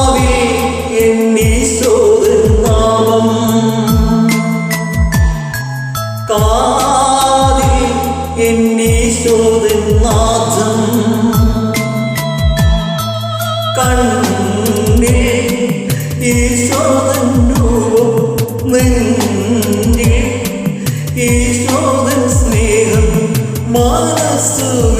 നാവിൽ എണ്ണീശോ നാമം. കാതിൽ എണ്ണീശോ നാഥം. കണ്ണിൽ ഈശോ രൂപം നെഞ്ചിൽ ഈശോ സ്നേഹം മനസ്സുവ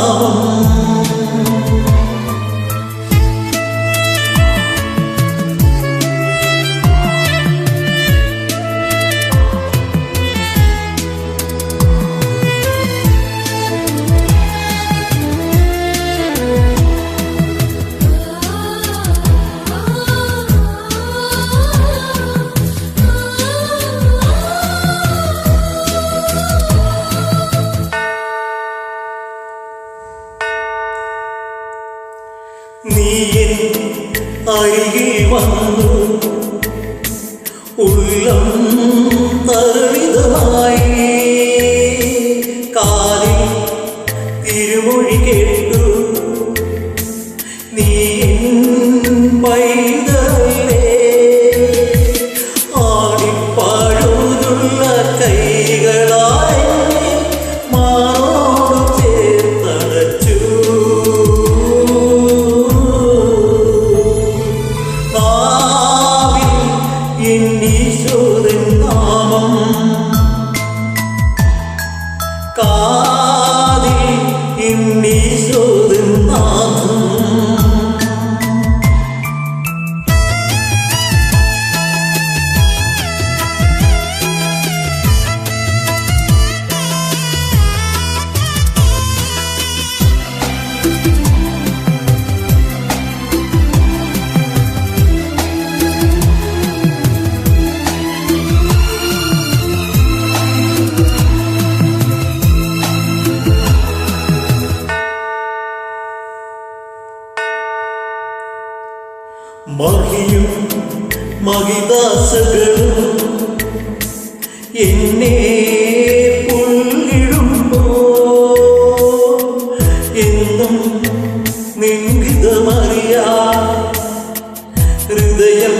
Oh. നീയൻ അരികിൽ വന്നു. ഉള്ളം തരളിതമായി കാലിൽ തിരുമൊഴി കേട്ടു. നീ പൈതലേ എന്നീശോദൻ നാമം. കാതിൽ എന്നീശോദൻ നാമം. മഹിയും മഹിദാസകളും എന്നെ എന്നും ഹൃദയം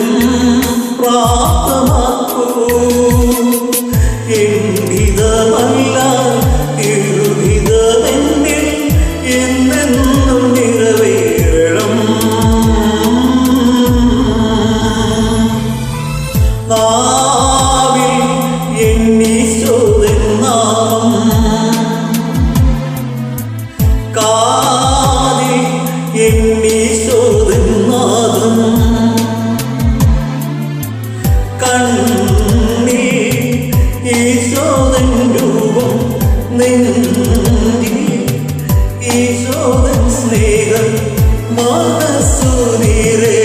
പ്രാപ്തമാക്കൂ. സന്ദേഹം മനസ്സു നേരെ